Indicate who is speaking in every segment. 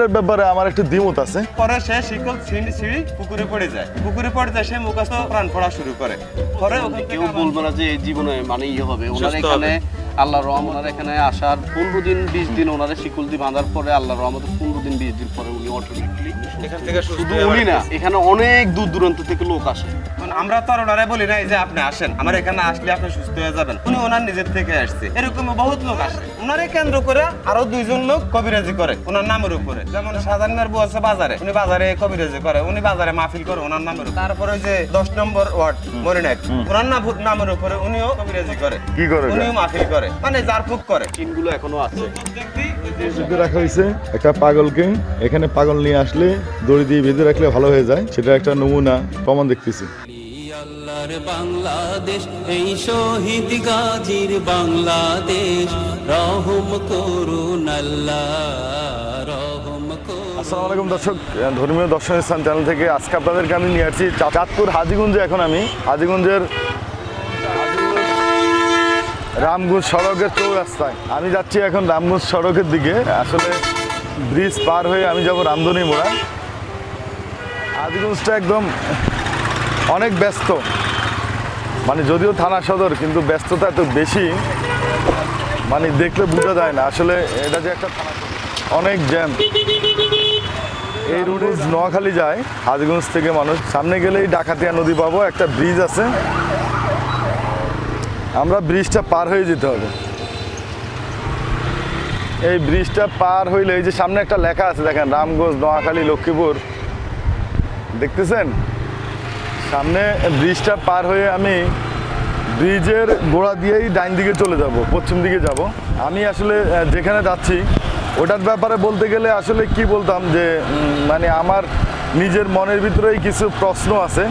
Speaker 1: এটার ব্যাপারে আমার একটু দ্বিমত আছে।
Speaker 2: পরে সে শিকল ছিঁড়ি ছিঁড়ি পুকুরে পড়ে যায়। পুকুরে পড়ে যায় সে মুখস্থ প্রাণ পড়া শুরু করে। পরে ওখানে
Speaker 3: কেউ বলবে না যে এই জীবনে মানে ইয়ে হবে। ওনার এখানে আল্লাহ রহম ওনার এখানে আসার পনেরো দিন বিশ দিন ওনারে শিকুল দিয়ে বাঁধার পরে আল্লাহ রহমত পনেরো দিন বিশ দিন পরে উনি অটোমেটিকলি
Speaker 2: এখান থেকে
Speaker 3: শুধু উনি না এখানে অনেক দূর দূরান্ত থেকে লোক আসে।
Speaker 2: মানে আমরা তো আর ওনারে বলি নাই যে আপনি আসেন। আমার এখানে আসলে আপনি সুস্থ হয়ে যাবেন। উনি ওনার নিজের থেকে আসছে। এরকম বহুত লোক আসে। ওনারে কেন্দ্র করে আরও দুইজন লোক কবিরাজি করে ওনার নামের উপরে। যেমন মেয়ের বউ আছে বাজারে উনি বাজারে কবিরাজি করে উনি বাজারে মাহফিল করে ওনার নামের উপরে। তারপরে যে দশ নম্বর ওয়ার্ড মরিনাক ওনার নামের উপরে উনিও কবিরাজি করে।
Speaker 1: কি করে
Speaker 2: উনিও মাহফিল করে। মানে জারফুক করে।
Speaker 3: চিনগুলো এখনও আছে।
Speaker 1: বেঁধে রাখা হয়েছে একটা পাগলকে। এখানে পাগল নিয়ে আসলে দড়ি দিয়ে বেঁধে রাখলে ভালো হয়ে যায়। সেটা একটা নমুনা প্রমাণ দেখতেছি।
Speaker 4: আল্লাহর বাংলাদেশ এই শহীদ গাজীর বাংলাদেশ। রহম করুন আল্লাহ রহম
Speaker 1: আসসালামু আলাইকুম দর্শক ধর্মীয় দর্শন স্থান চ্যানেল থেকে আজকে আপনাদেরকে আমি নিয়ে আসছি চা- চাঁদপুর হাজিগঞ্জে। এখন আমি হাজিগঞ্জের রামগঞ্জ সড়কের চৌরাস্তায়। আমি যাচ্ছি এখন রামগঞ্জ সড়কের দিকে। আসলে ব্রিজ পার হয়ে আমি যাব রামধনী মোড়া। হাজিগঞ্জটা একদম অনেক ব্যস্ত। মানে যদিও থানা সদর, কিন্তু ব্যস্ততা এত বেশি মানে দেখলে বোঝা যায় না। আসলে এটা যে একটা থানা অনেক জ্যাম। এই রোডে নোয়াখালী যায় হাজগঞ্জ থেকে মানুষ। সামনে গেলেই ডাকাতিয়া নদী পাবো, একটা ব্রিজ আছে। আমরা ব্রিজটা পার হয়ে যেতে হবে। এই ব্রিজটা পার হইলে এই যে সামনে একটা লেখা আছে, দেখেন, রামগঞ্জ, নোয়াখালী, লক্ষ্মীপুর। দেখতেছেন? সামনে ব্রিজটা পার হয়ে আমি ব্রিজের গোড়া দিয়েই ডাইন দিকে চলে যাব, পশ্চিম দিকে যাব। আমি আসলে যেখানে যাচ্ছি, ওটার ব্যাপারে বলতে গেলে আসলে কি বলতাম যে মানে আমার নিজের মনের ভিতরেই কিছু প্রশ্ন আছে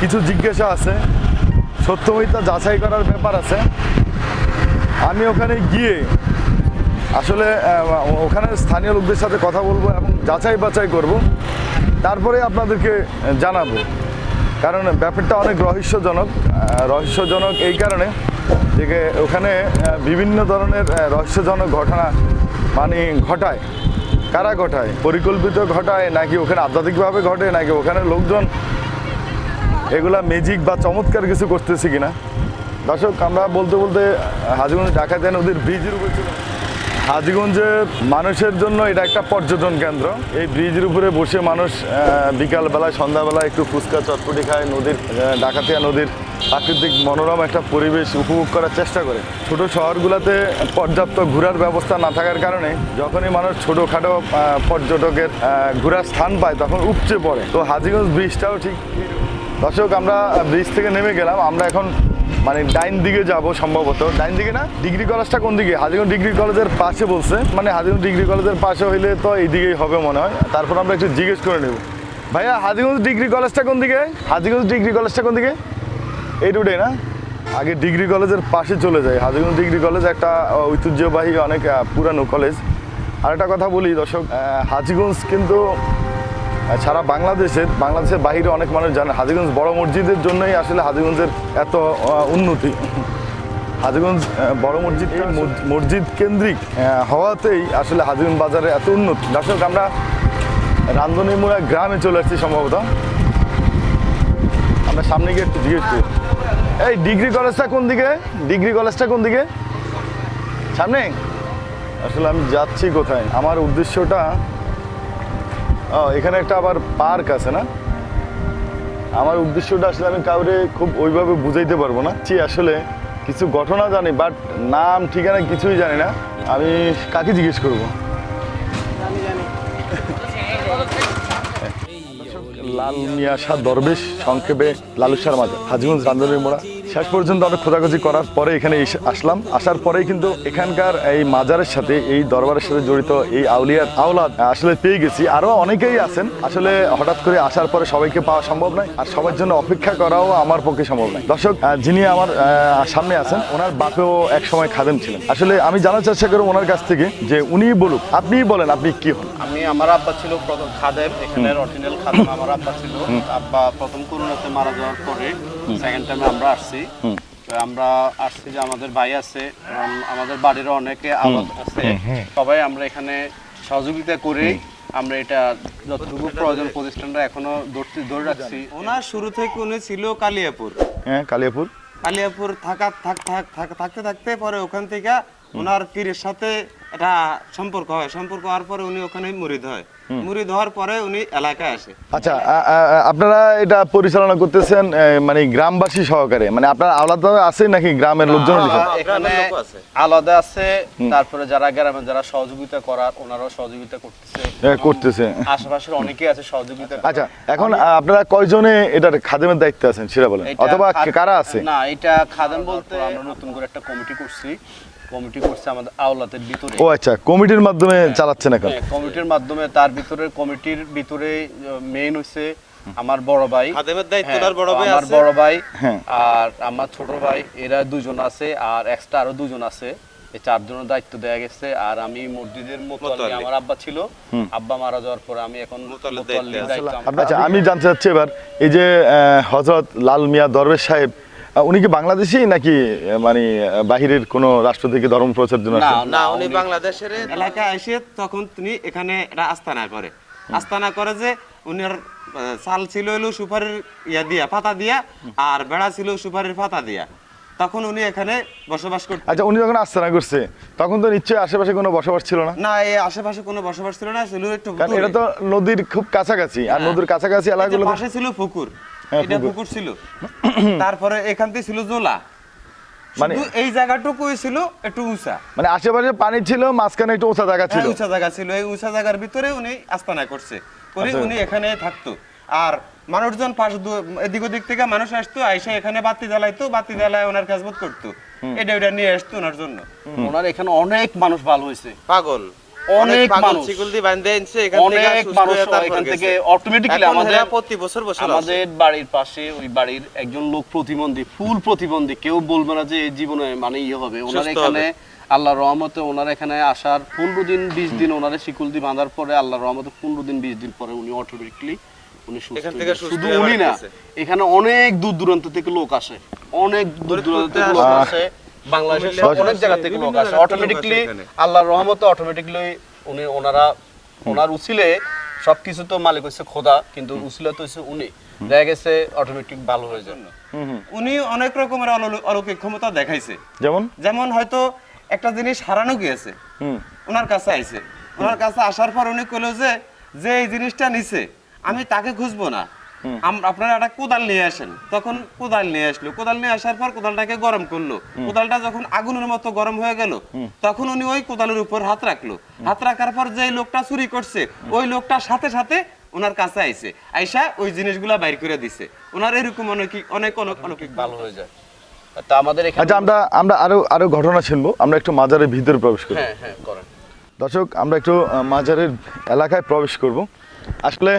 Speaker 1: কিছু জিজ্ঞাসা আছে। সত্য মিথ্যা যাচাই করার ব্যাপার আছে। আমি ওখানে গিয়ে আসলে ওখানে স্থানীয় লোকদের সাথে কথা বলব এবং যাচাই বাছাই করব। তারপরে আপনাদেরকে জানাব। কারণ ব্যাপারটা অনেক রহস্যজনক রহস্যজনক এই কারণে যে ওখানে বিভিন্ন ধরনের রহস্যজনক ঘটনা মানে ঘটায়। কারা ঘটায়? পরিকল্পিত ঘটায়? নাকি ওখানে আধ্যাত্মিকভাবে ঘটে? নাকি ওখানে লোকজন এগুলা ম্যাজিক বা চমৎকার কিছু করতেছি কিনা? দর্শক, আমরা বলতে বলতে হাজিগঞ্জ ডাকাতিয়া নদীর ব্রিজের উপরে আসছি। হাজিগঞ্জে মানুষের জন্য এটা একটা পর্যটন কেন্দ্র। এই ব্রিজের উপরে বসে মানুষ বিকালবেলায়, সন্ধ্যাবেলায় একটু ফুচকা, চটপটি খায়, নদীর ডাকাতিয়া নদীর প্রাকৃতিক মনোরম একটা পরিবেশ উপভোগ করার চেষ্টা করে। ছোট শহরগুলোতে পর্যাপ্ত ঘোরার ব্যবস্থা না থাকার কারণে যখনই মানুষ ছোটোখাটো পর্যটকের ঘোরার স্থান পায়, তখন উপচে পড়ে। তো হাজিগঞ্জ ব্রিজটাও ঠিক দর্শক, আমরা ব্রিজ থেকে নেমে গেলাম। আমরা এখন মানে ডাইন দিকে যাব সম্ভবত। ডাইন দিকে না? ডিগ্রি কলেজটা কোন দিকে? হাজিগঞ্জ ডিগ্রি কলেজের পাশে বলছে। মানে হাজিগঞ্জ ডিগ্রি কলেজের পাশে হইলে তো এই দিকেই হবে মনে হয়। তারপর আমরা একটু জিজ্ঞেস করে নেব। ভাইয়া, হাজিগঞ্জ ডিগ্রি কলেজটা কোন দিকে? হাজিগঞ্জ ডিগ্রি কলেজটা কোন দিকে? এই রুটে না? আগে ডিগ্রি কলেজের পাশে চলে যায় হাজিগঞ্জ ডিগ্রি কলেজ একটা ঐতিহ্যবাহী অনেক পুরানো কলেজ। আর একটা কথা বলি দর্শক হাজিগঞ্জ কিন্তু সারা বাংলাদেশের বাংলাদেশের বাইরে অনেক মানুষ জানে হাজিগঞ্জ বড় মসজিদের জন্যই আসলে হাজিগঞ্জের এত উন্নতি। হাজিগঞ্জ বড় মসজিদ এই মসজিদ কেন্দ্রিক হওয়াতেই আসলে হাজিগঞ্জ বাজারে এত উন্নতি। দর্শক আমরা রান্ধনীমুড়া গ্রামে চলে আসছি সম্ভবত। আমরা সামনে গিয়ে একটু জিজ্ঞেস করি। এই ডিগ্রি কলেজটা কোন দিকে? ডিগ্রি কলেজটা কোন দিকে? সামনে? আসলে আমি যাচ্ছি কোথায়? আমার উদ্দেশ্যটা এখানে একটা আবার পার্ক আছে না? আমার উদ্দেশ্যটা আসলে আমি কাউরে খুব ওইভাবে বুঝাইতে পারব না। জি আসলে কিছু ঘটনা জানি বাট নাম, ঠিকানা কিছুই জানি না। আমি কাকে জিজ্ঞেস করব? লাল মিয়া শাহ দরবেশ সংক্ষেপে লালুসার মাঝে হাজিগঞ্জ রান্ধনের মোড়া। শেষ পর্যন্ত অনেক খোঁজাখুঁজি করার পরে এখানে আসলাম। আসার পরেই কিন্তু এখানকার এই মাজারের সাথে এই দরবারের সাথে জড়িত এই আউলিয়ার আওলাদ আসলে পেয়ে গেছি। আরও অনেকেই আছেন। আসলে হঠাৎ করে আসার পরে সবাইকে পাওয়া সম্ভব নয়। আর সবার জন্য অপেক্ষা করাও আমার পক্ষে সম্ভব নয়। দর্শক যিনি আমার সামনে আছেন ওনার বাপেও এক সময় খাদেম ছিলেন। আসলে আমি জানার চেষ্টা করব ওনার কাছ থেকে যে উনি বলুক আপনিই বলেন আপনি কি হন?
Speaker 3: আমি আমার আব্বা ছিল প্রথম খাদেম এখানে অরিজিনাল খাদেম আমার আব্বা ছিল। আব্বা প্রথম করোনাতে মারা যাওয়ার পরে সেকেন্ড টাইমে আমরা আসছি। তো আমরা আসছি যে আমাদের ভাই আছে আমাদের বাড়িরও অনেকে আবাদ আছে। সবাই আমরা এখানে সহযোগিতা করে আমরা এটা যতটুকু প্রয়োজন প্রতিষ্ঠানটা এখনও ধরতে ধরে রাখছি।
Speaker 2: ওনার শুরু থেকে উনি ছিল কালিয়াপুর।
Speaker 1: হ্যাঁ কালিয়াপুর।
Speaker 2: কালিয়াপুর থাকা থাক থাক থাক- থাকতে থাকতে পরে ওখান থেকে ওনার পীরের সাথে একটা সম্পর্ক হয়। সম্পর্ক হওয়ার পরে উনি ওখানে মুরিদ হয়। মুরিদ হওয়ার পরে উনি এলাকায় আসে।
Speaker 1: আচ্ছা আপনারা এটা পরিচালনা করতেছেন মানে গ্রামবাসী সহকারে। মানে আপনার আলাদা আছে নাকি গ্রামের লোকজন
Speaker 3: এখানে। আলাদা আছে। তারপরে যারা গ্রামে যারা সহযোগিতা করার ওনারাও সহযোগিতা করতেছে।
Speaker 1: করতেছে।
Speaker 3: আশেপাশের অনেকেই আছে সহযোগিতা
Speaker 1: আচ্ছা এখন আপনারা কয়জনে এটার খাদেমের দায়িত্বে আছেন সেটা বলেন? অথবা কারা আছে?
Speaker 3: না এটা খাদান বলতে আমরা নতুন করে একটা কমিটি করছি। কমিটি করছে আমাদের আওলাতের ভিতরে।
Speaker 1: ও আচ্ছা কমিটির মাধ্যমে চালাচ্ছেন এখন?
Speaker 3: হ্যাঁ, কমিটির মাধ্যমে তার ভিতরে কমিটির ভিতরে মেইন হইছে আমার বড় ভাই।
Speaker 2: খাদেমের দায়িত্ব
Speaker 3: হ্যাঁ,
Speaker 2: বড় ভাই
Speaker 3: আমার বড় ভাই
Speaker 1: হ্যাঁ।
Speaker 3: আর আমার ছোট ভাই এরা দুজন আছে আর এক্সট্রা আরও দুজন আছে। এই চারজনের দায়িত্ব দেয়া গেছে আর আমি মসজিদের মোতাল্লি। আমার আব্বা ছিল। আব্বা মারা যাওয়ার পরে আমি এখন
Speaker 2: মোতাল্লির দায়িত্ব
Speaker 1: আচ্ছা আমি জানতে চাচ্ছি এবার এই যে হজরত লাল মিয়া দরবেশ সাহেব উনি কি বাংলাদেশি নাকি মানে বাহিরের কোনো রাষ্ট্র থেকে ধর্ম প্রচার জন্য
Speaker 3: না
Speaker 2: না উনি বাংলাদেশের এলাকায় এসে তখন তিনি এখানে আস্তানা করে। আস্তানা করে যে উনার চাল ছিল হলো সুপারির ইয়া দিয়া পাতা দিয়া আর বেড়া ছিল সুপারির পাতা দিয়া। তখন উনি এখানে বসবাস করতেন
Speaker 1: আচ্ছা উনি যখন আস্তানা করছে তখন তো নিশ্চয়ই আশেপাশে কোনো বসবাস ছিল না?
Speaker 2: না এই আশেপাশে কোনো বসবাস ছিল না ছিল একটু
Speaker 1: এটা তো নদীর খুব কাছাকাছি আর
Speaker 2: হ্যাঁ।
Speaker 1: নদীর কাছাকাছি এলাকাগুলো
Speaker 2: পাশে ছিল পুকুর। এটা
Speaker 1: পুকুর।
Speaker 2: ছিল। তারপরে এখান থেকে ছিল জোলা। মানে- এই জায়গাটুকুই ছিল একটু উঁচা।
Speaker 1: মানে আশেপাশে পানি ছিল মাঝখানে একটু উঁচা জায়গা ছিল।
Speaker 2: হ্যাঁ, উঁচা জায়গা ছিল। এই উঁচা জায়গার ভিতরে উনি আস্তানা করছে। করে
Speaker 1: আচ্ছা।
Speaker 2: উনি এখানে থাকতো। আর মানুষজন পাশ দু- এদিক ওদিক থেকে মানুষ আসতো আইসা এখানে বাতি জ্বালাইতো বাতি জ্বালায় ওনার কাজবোধ করতো। এটা ওটা নিয়ে আসতো ওনার জন্য।
Speaker 3: ওনার এখানে অনেক মানুষ ভালো হয়েছে।
Speaker 2: পাগল।
Speaker 3: অনেক মানুষ।
Speaker 2: এখান থেকে
Speaker 3: অটোমেটিক্যালি আমাদের
Speaker 2: প্রতি বছর বছর
Speaker 3: আমাদের বাড়ির পাশে ওই বাড়ির একজন লোক প্রতিবন্ধী ফুল প্রতিবন্ধী কেউ বলবে না যে জীবনে মানে ইয়ে হবে। ওনার এখানে আল্লাহ রহমতে ওনার এখানে আসার পনেরো দিন বিশ দিন ওনারে শিকুল দিয়ে বাঁধার পরে আল্লাহ রহমতে পনেরো দিন বিশ দিন পরে উনি অটোমেটিকলি উনি হয়ে শুধু উনি না এখানে অনেক দূর দূরান্ত থেকে লোক আসে। অনেক দূর দূরান্ত থেকে লোক আসে। বাংলাদেশের অনেক জায়গা থেকে লোক আসে অটোমেটিকলি আল্লাহর রহমতে অটোমেটিকলি উনি ওনারা ওনার সবকিছু তো মালিক হচ্ছে খোদা কিন্তু উসিলে তো হচ্ছে উনি। দেখা গেছে অটোমেটিক ভালো হয়ে যায়।
Speaker 2: উনি অনেক রকমের অলৌ- অলৌকিক ক্ষমতা দেখাইছে।
Speaker 1: যেমন?
Speaker 2: যেমন হয়তো একটা জিনিস হারানো গিয়েছে।
Speaker 1: হুম।
Speaker 2: ওনার কাছে আইছে। ওনার কাছে আসার পর উনি কইলো যে যে এই জিনিসটা নিছে আমি তাকে খুঁজবো না। আপনারা একটা কোদাল নিয়ে আসেন। তখন কোদাল নিয়ে আসলো। কোদাল নিয়ে আসার পর কোদালটাকে গরম করল। কোদালটা যখন আগুনের মতো গরম হয়ে গেল তখন উনি ওই কোদালের উপর হাত রাখল। হাত রাখার পর যে লোকটা চুরি করছে ওই লোকটার সাথে সাথে ওনার কাছে আইছে। আইসা ওই জিনিসগুলা বাইর করে দিছে। ওনার এরকম অনেক অনেক অনেক অনেক
Speaker 3: ভালো হয়ে যায়। তা আমাদের
Speaker 1: আচ্ছা আমরা আমরা আরও আরও ঘটনা শুনব। আমরা একটু মাজারের ভিতরে প্রবেশ করি
Speaker 3: হ্যাঁ হ্যাঁ করেন।
Speaker 1: দর্শক আমরা একটু মাজারের এলাকায় প্রবেশ করব। আসলে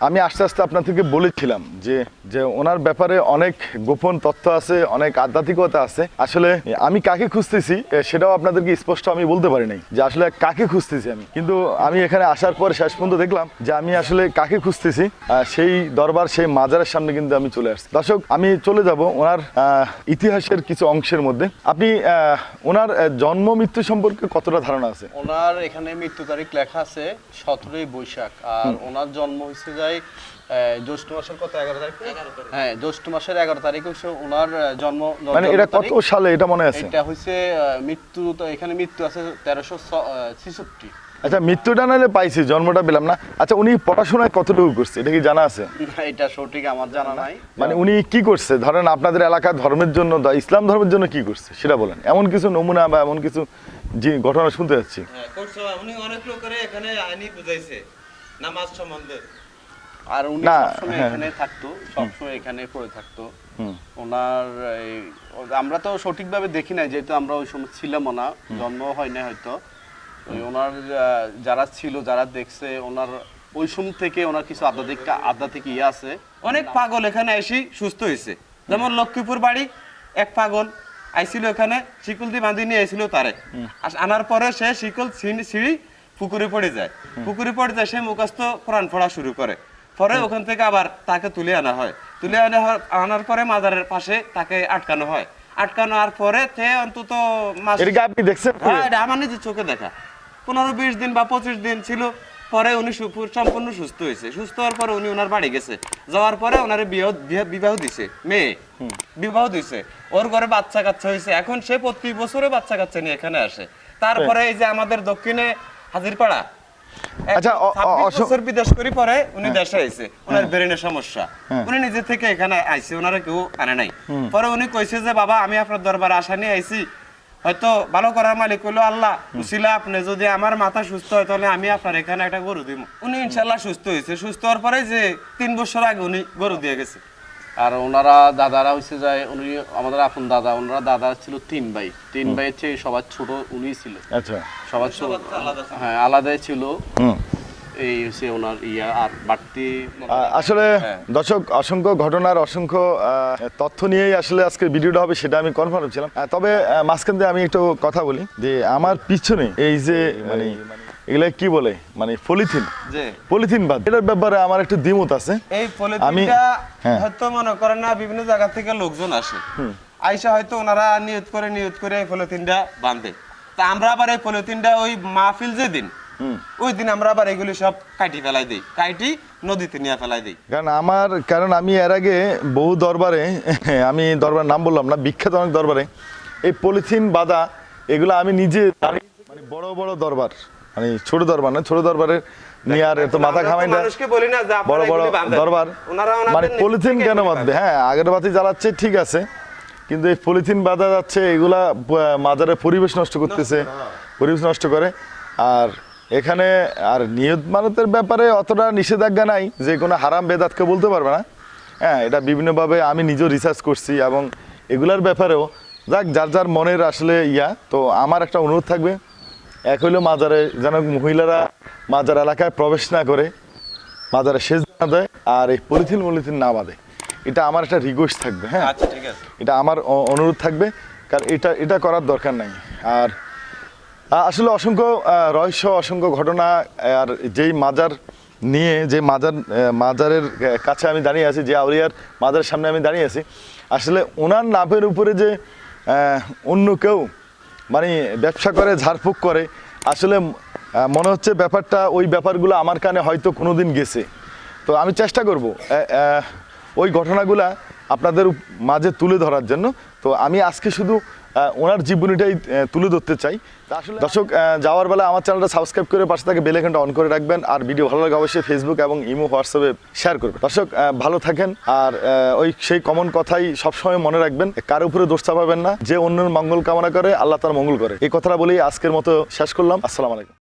Speaker 1: আমি আস্তে আস্তে আপনাদেরকে বলেছিলাম যে যে ওনার ব্যাপারে অনেক গোপন তথ্য আছে অনেক আধ্যাত্মিকতা আছে। আসলে আমি কাকে খুঁজতেছি সেটাও আপনাদেরকে স্পষ্ট আমি বলতে পারি নাই যে আসলে কাকে খুঁজতেছি আমি। কিন্তু আমি এখানে আসার পর শেষ পর্যন্ত দেখলাম যে আমি আসলে কাকে খুঁজতেছি সেই দরবার সেই মাজারের সামনে কিন্তু আমি চলে আসছি। দর্শক আমি চলে যাব ওনার আহ, ইতিহাসের কিছু অংশের মধ্যে। আপনি আহ, ওনার জন্ম মৃত্যু সম্পর্কে কতটা ধারণা আছে?
Speaker 3: ওনার এখানে মৃত্যু তারিখ লেখা আছে সতেরোই বৈশাখ। আর ওনার জন্ম হয়েছে যায় জ্যৈষ্ঠ মাসের কত এগারো তারিখ? হ্যাঁ জ্যৈষ্ঠ মাসের এগারো তারিখ হচ্ছে ওনার জন্ম
Speaker 1: মানে এটা কত সালে এটা মনে আছে?
Speaker 3: এটা হচ্ছে মৃত্যু তো এখানে মৃত্যু আছে তেরোশো ছেষট্টি।
Speaker 1: আচ্ছা মৃত্যুটা নাহলে পাইছি জন্মটা পেলাম না। আচ্ছা উনি পড়াশোনায় কতটুকু করছে এটা কি জানা আছে?
Speaker 3: এটা সঠিক আমার জানা নাই।
Speaker 1: মানে উনি কি করছে? ধরেন আপনাদের এলাকার ধর্মের জন্য ইসলাম ধর্মের জন্য কি করছে সেটা বলেন। এমন কিছু নমুনা বা এমন কিছু যে ঘটনা শুনতে যাচ্ছি।
Speaker 2: হ্যাঁ, উনি অনেক লোকের এখানে আইনি বুঝাইছে নামাজ সম্বন্ধে।
Speaker 3: আর উনি সবসময়
Speaker 1: হ্যাঁ।
Speaker 3: এখানে থাকতো সবসময় এখানে পড়ে থাকতো। ওনার আমরা তো সঠিকভাবে দেখি নাই যেহেতু আমরা ওই সময় ছিলামও না জন্ম হয় না হয়তো। ওই ওনার যারা ছিল যারা দেখছে ওনার ওই সময় থেকে ওনার কিছু আধ্যাত্মিক আধ্যাত্মিক ইয়ে আছে।
Speaker 2: অনেক পাগল এখানে এসে সুস্থ হয়েছে। যেমন লক্ষ্মীপুর বাড়ি এক পাগল আইছিল এখানে শিকল দিয়ে বাঁধি নিয়ে আইছিল তারে। আনার পরে সে শিকল ছিঁড়ি- ছিঁড়ি পুকুরে পড়ে যায়। পুকুরে পড়ে যায় সে মুখস্থ কোরআন পড়া শুরু করে। পরে ওখান থেকে আবার তাকে তুলে আনা হয়। তুলে আনা আনার পরে মাজারের পাশে তাকে আটকানো হয়। আটকানো আর পরে তে অন্তত মাস
Speaker 1: আপনি দেখছেন
Speaker 2: হ্যাঁ এটা আমার নিজের চোখে দেখা। পনেরো বিশ দিন বা পঁচিশ দিন ছিল। পরে উনি সম্পূর্ণ সুস্থ হয়েছে। সুস্থ হওয়ার পরে উনি ওনার বাড়ি গেছে। যাওয়ার পরে ওনার বিবাহ দিছে। মেয়ে। বিবাহ দিছে। ওর ঘরে বাচ্চা কাচ্চা হয়েছে। এখন সে প্রতি বছরে বাচ্চা কাচ্চা নিয়ে এখানে আসে। তারপরে এই যে আমাদের দক্ষিণে হাজিরপাড়া
Speaker 1: আচ্ছা, অ- অ-
Speaker 2: 26
Speaker 1: অসম-
Speaker 2: বছর বিদেশ করি পরে উনি দেশে আইছে। ওনার ব্রেনের সমস্যা।
Speaker 1: হ্যাঁ।
Speaker 2: উনি নিজে থেকে এখানে আইছে ওনারা কেউ আনে নাই। পরে উনি কইছে যে বাবা আমি আপনার দরবারে আশা নিয়ে আইছি। হয়তো ভালো করার মালিক হইল আল্লাহ। উসিলা আপনি যদি আমার মাথা সুস্থ হয় তাহলে আমি আপনার এখানে একটা গরু দিব উনি ইনশাল্লাহ সুস্থ হয়েছে সুস্থ হওয়ার পরে যে তিন বছর আগে উনি গরু দিয়ে গেছে।
Speaker 3: আর ওনারা দাদারা হচ্ছে যায় উনি আমাদের আপন দাদা ওনারা দাদা ছিল তিন ভাই। তিন ভাইয়ের চেয়ে সবার ছোট উনি ছিল।
Speaker 1: আচ্ছা।
Speaker 3: সবার ছোট হ্যাঁ আলাদাই ছিল। এই হচ্ছে ওনার ইয়া আর বাড়তি
Speaker 1: আসলে দর্শক অসংখ্য ঘটনার অসংখ্য তথ্য নিয়েই আসলে আজকের ভিডিওটা হবে সেটা আমি কনফার্ম ছিলাম তবে মাঝখান দিয়ে আমি একটু কথা বলি যে আমার পিছনে এই যে মানে এগুলা কি বলে? মানে পলিথিন। পলিথিন বাদ। এটার ব্যাপারে আমার একটু দ্বিমত আছে।
Speaker 2: এই পলিথিনটা
Speaker 1: হ্যাঁ।
Speaker 2: হয়তো মনে করেন না বিভিন্ন জায়গা থেকে লোকজন আসে। আইসা হয়তো ওনারা নিয়ত করে নিয়ত করে এই পলিথিনটা বাঁধে। তা আমরা আবার এই পলিথিনটা ওই মাহফিল যে দিন ওই দিন আমরা আবার এগুলি সব কাটি ফেলাই দিই। কাটি নদীতে নিয়ে ফেলাই দিই।
Speaker 1: কারণ আমার কারণ আমি এর আগে বহু দরবারে আমি দরবার নাম বললাম না বিখ্যাত অনেক দরবারে। এই পলিথিন বাঁধা এগুলো আমি নিজে দাঁড়িয়ে মানে বড় বড় দরবার। মানে ছোট দরবার না ছোট দরবারের নিয়ে আর এত মাথা
Speaker 2: তো
Speaker 1: ঘামাই না বড় বড় দরবার। মানে পলিথিন কেন বাঁধবে? হ্যাঁ আগের বাতি জ্বালাচ্ছে ঠিক আছে। কিন্তু এই পলিথিন বাঁধা যাচ্ছে এগুলা মাজারের পরিবেশ নষ্ট করতেছে পরিবেশ নষ্ট করে। আর এখানে আর নিয়ত মানতের ব্যাপারে অতটা নিষেধাজ্ঞা নাই যে কোনো হারাম বেদাতকে বলতে পারবে না। হ্যাঁ এটা বিভিন্নভাবে আমি নিজেও রিসার্চ করছি এবং এগুলার ব্যাপারেও যাক যার যার মনের আসলে ইয়া তো আমার একটা অনুরোধ থাকবে এক হইল মাজারে যেন মহিলারা মাজার এলাকায় প্রবেশ না করে মাজারে শেষ না দেয় আর এই পলিথিন পলিথিন না বাঁধে। এটা আমার একটা রিকোয়েস্ট থাকবে হ্যাঁ?
Speaker 2: আচ্ছা ঠিক আছে।
Speaker 1: এটা আমার অনুরোধ থাকবে কারণ এটা এটা করার দরকার নাই। আর আসলে অসংখ্য রহস্য অসংখ্য ঘটনা আর যেই মাজার নিয়ে যে মাজার মাজারের কাছে আমি দাঁড়িয়ে আছি যে আউলিয়ার মাজারের সামনে আমি দাঁড়িয়ে আছি আসলে ওনার নাভের উপরে যে অন্য কেউ মানে ব্যবসা করে, ঝাড়ফুঁক করে। আসলে মনে হচ্ছে ব্যাপারটা, ওই ব্যাপারগুলো আমার কানে হয়তো কোনো দিন গেছে। তো আমি চেষ্টা করব ওই ঘটনাগুলা আপনাদের মাঝে তুলে ধরার জন্য। তো আমি আজকে শুধু ওনার জীবনীটাই তুলে ধরতে চাই। আসলে দর্শক যাওয়ার বেলা আমার চ্যানেলটা সাবস্ক্রাইব করে পাশে থাকে বেল আইকনটা অন করে রাখবেন। আর ভিডিও ভালো লাগে অবশ্যই ফেসবুক এবং ইমো হোয়াটসঅ্যাপে শেয়ার করবেন। দর্শক ভালো থাকেন। আর ওই সেই কমন কথাই সবসময় মনে রাখবেন কার উপরে দোষ চাপাবেন না। যে অন্যের মঙ্গল কামনা করে আল্লাহ তার মঙ্গল করে। এই কথাটা বলেই আজকের মতো শেষ করলাম। আসসালাম আলাইকুম।